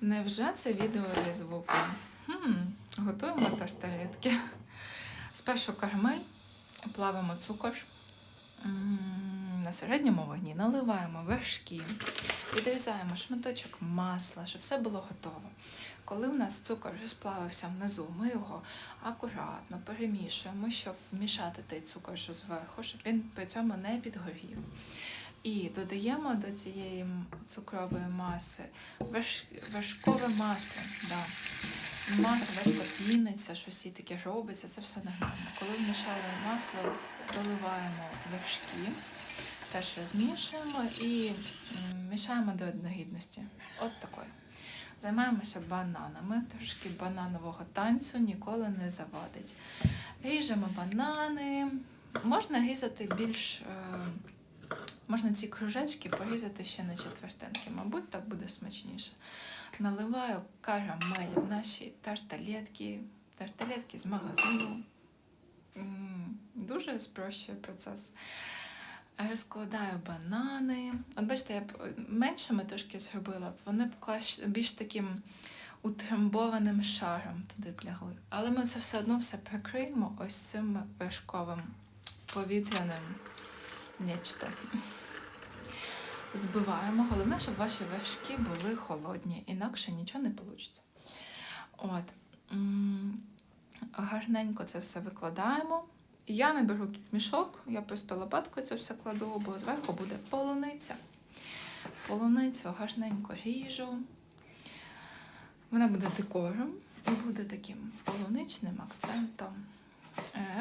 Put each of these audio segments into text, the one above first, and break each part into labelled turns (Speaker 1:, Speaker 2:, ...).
Speaker 1: Невже це відео зі звуком? Хм, готуємо тарталетки. Спершу карамель, плавимо цукор. На середньому вогні наливаємо вершки, відрізаємо шматочок масла, щоб все було готово. Коли у нас цукор вже сплавився внизу, ми його акуратно перемішуємо, щоб вмішати той цукор зверху, щоб він при цьому не підгорів. І додаємо до цієї цукрової маси верш... вершкове масло. Да. Масло, бачите, піниться, щось і таке робиться, це все нормально. Коли вмішали масло, доливаємо вершки, теж розмішуємо і мішаємо до одногідності. От такої. Займаємося бананами. Трошки бананового танцю ніколи не завадить. Ріжемо банани. Можна різати більш. Можна ці кружечки порізати ще на четвертинки. Мабуть, так буде смачніше. Наливаю карамель в наші тарталетки, тарталетки з магазину. Дуже спрощує процес. Розкладаю банани. От бачите, я б е, меншими трошки зробила, вони б більш таким утрамбованим шаром туди б лягли. Але ми це все одно все прикриємо ось цим вершковим повітряним нечто. Збиваємо. Головне, щоб ваші вершки були холодні, інакше нічого не вийде. От. Гарненько це все викладаємо. Я не беру тут мішок, я просто лопаткою це все кладу, бо зверху буде полуниця. Полуницю гарненько ріжу. Вона буде декором і буде таким полуничним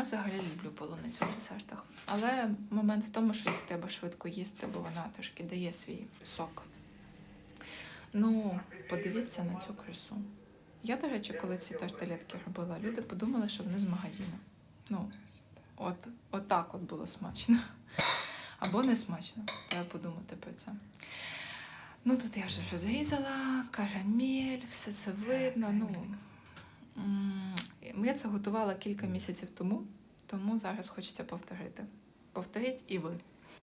Speaker 1: взагалі люблю полуницю в десертах. Але момент в тому, що їх треба швидко їсти, бо вона трошки дає свій сок. Ну, подивіться на цю красу. Я, до речі, коли ці тарталетки робила, люди подумали, що вони з магазину. Ну, от, от так от було смачно. Або не смачно. Треба подумати про це. Ну, тут я вже розрізала, карамель, все це видно. Ну, я це готувала кілька місяців тому, тому зараз хочеться повторити. Повторіть і ви.